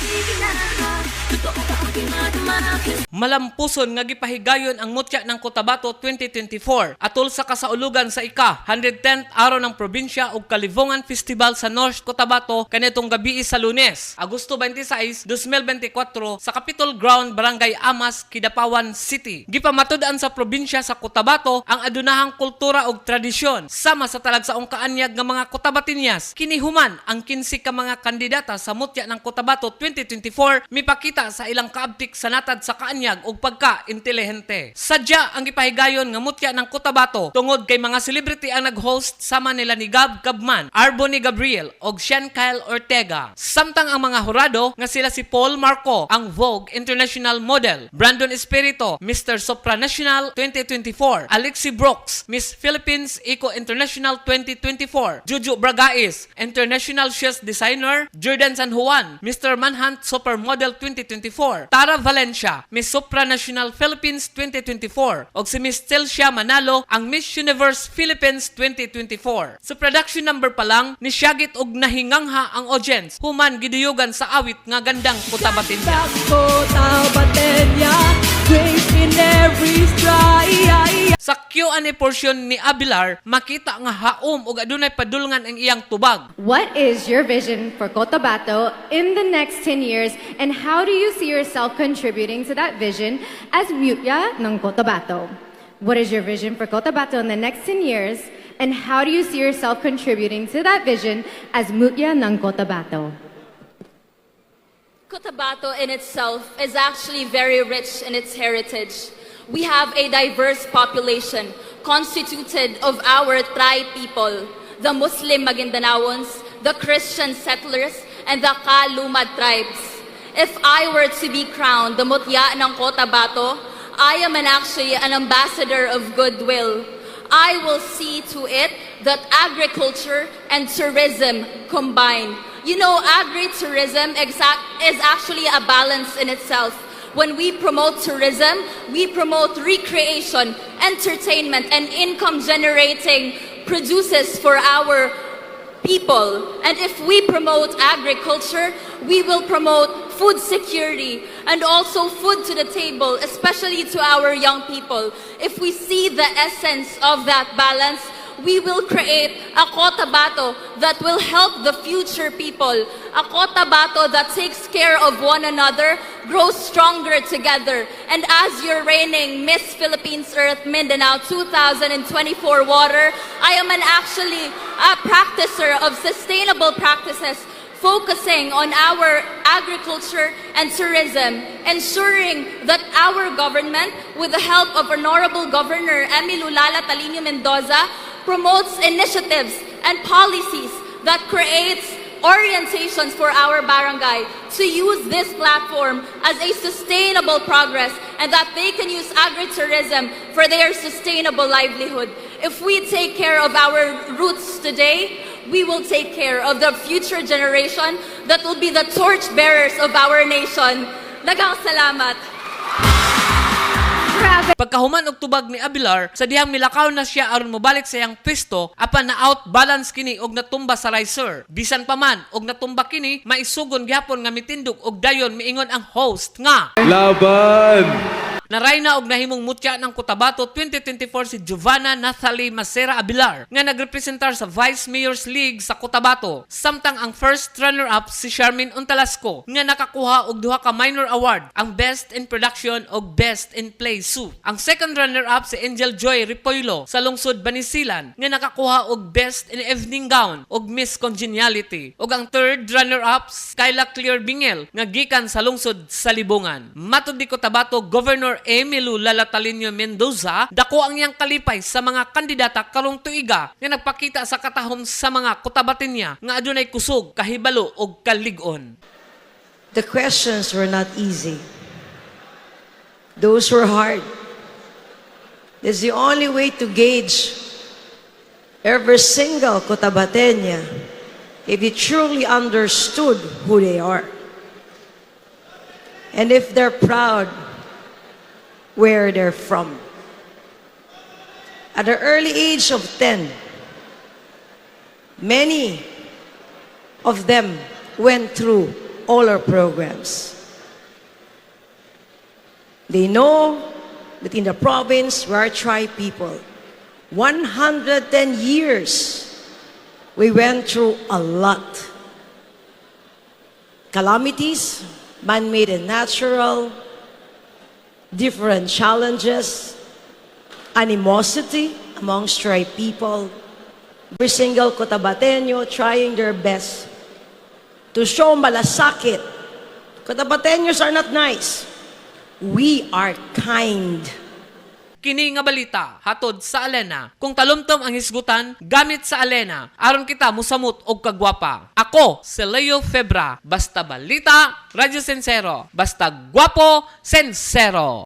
きなずっとおかきまる Malampuson nga gipahigayon ang mutya ng Cotabato 2024 atol sa kasaulugan sa ika 110th araw ng probinsya ug Kalibungan Festival sa North Cotabato kanitong gabi sa Lunes, Agosto 26, 2024 sa Capitol Ground, Barangay Amas, Kidapawan City. Gipamatud-an sa probinsya sa Cotabato ang adunahang kultura ug tradisyon sama sa talagsaong kaanyag nga mga Cotabatinyas. Kinihuman ang 15 ka mga kandidata sa mutya ng Cotabato 2024 mipakita sa ilang kaabtik sa natad sa kaanyag ug pagka-intelihente. Sadya ang gipahigayon nga mutya ng Cotabato tungod kay mga celebrity ang nag-host sama nila ni Gab Gabman, Arboni Gabriel ug Sean Kyle Ortega. Samtang ang mga hurado nga sila si Paul Marco, ang Vogue International Model, Brandon Espirito, Mr. Supranational 2024, Alexi Brooks, Miss Philippines Eco International 2024, Juju Bragais, International Shoes Designer, Jordan San Juan, Mr. Manhunt Supermodel 2024, Tara Valencia, Miss Supranational Philippines 2024, ug si Miss Celsia Manalo ang Miss Universe Philippines 2024. Sa production number pa lang, nisyagit og nahingangha ang audience, human giduyugan sa awit nga gandang kutabatin niya. In every stride. Sa Q&A portion ni Abilar, makita nga haom ug adunay padulngan ang iyang tubag. What is your vision for Cotabato in the next 10 years and how do you see yourself contributing to that vision as Mutya ng Cotabato? What is your vision for Cotabato in the next 10 years and how do you see yourself contributing to that vision as Mutya ng Cotabato? Cotabato in itself is actually very rich in its heritage. We have a diverse population constituted of our tribe people, the Muslim Magindanaons, the Christian settlers, and the Kalumad tribes. If I were to be crowned the Mutya ng Cotabato, I am an actually an ambassador of goodwill. I will see to it that agriculture and tourism combine. You know, agri-tourism exact is actually a balance in itself. When we promote tourism, we promote recreation, entertainment, and income generating produces for our people. And if we promote agriculture, we will promote food security and also food to the table, especially to our young people. If we see the essence of that balance, we will create a Cotabato that will help the future people. A Cotabato that takes care of one another, grows stronger together. And as your reigning Miss Philippines Earth Mindanao 2024 water, I am an actually a practicer of sustainable practices focusing on our agriculture and tourism, ensuring that our government, with the help of Honorable Governor Emily Lala Talino Mendoza, promotes initiatives and policies that creates orientations for our barangay to use this platform as a sustainable progress and that they can use agritourism for their sustainable livelihood. If we take care of our roots today, we will take care of the future generation that will be the torchbearers of our nation. Daghang salamat. Pagkahuman og tubag ni Abilar, sa dihang milakaw na siya aron mobalik sa iyang pwesto, apan na out balance kini og natumba sa riser. Bisan pa man og natumba kini, maisugon gyapon nga mitindog og dayon miingon ang host nga Laban! Naray na og nahimong mutya ng Cotabato 2024 si Giovanna Nathalie Macera Abilar nga nagrepresentar sa Vice Mayor's League sa Cotabato. Samtang ang first runner-up si Charmin Untalasco nga nakakuha og duha ka minor award, ang Best in Production ug Best in Play suit. Ang second runner-up si Angel Joy Ripoilo sa lungsod Banisilan nga nakakuha og Best in Evening Gown ug Miss Congeniality. Ug ang third runner-up Skyla Clear Bingel nga gikan sa lungsod sa Libungan. Matud di Cotabato Governor Emilio Lalatalinio Mendoza dako ang iyang kalipay sa mga kandidata karong tuiga nga nagpakita sa katahom sa mga Cotabatin niya nga adunay kusog, kahibalo ug kalig-on. The questions were not easy. Those were hard. It's the only way to gauge every single Cotabatenya if you truly understood who they are. And if they're proud where they're from. At the early age of 10, many of them went through all our programs. They know that in the province we are tri people. 110 years we went through a lot. Calamities, man made and natural, different challenges, animosity amongst tri people. Every single Cotabateño trying their best to show malasakit. Cotabateños are not nice. We are kind. Kini nga balita hatod sa Alena. Kung talumtom ang hisgutan gamit sa Alena, aron kita musamot og kagwapa. Ako si Leo Febra, basta balita, radyo sensero, basta gwapo, sensero.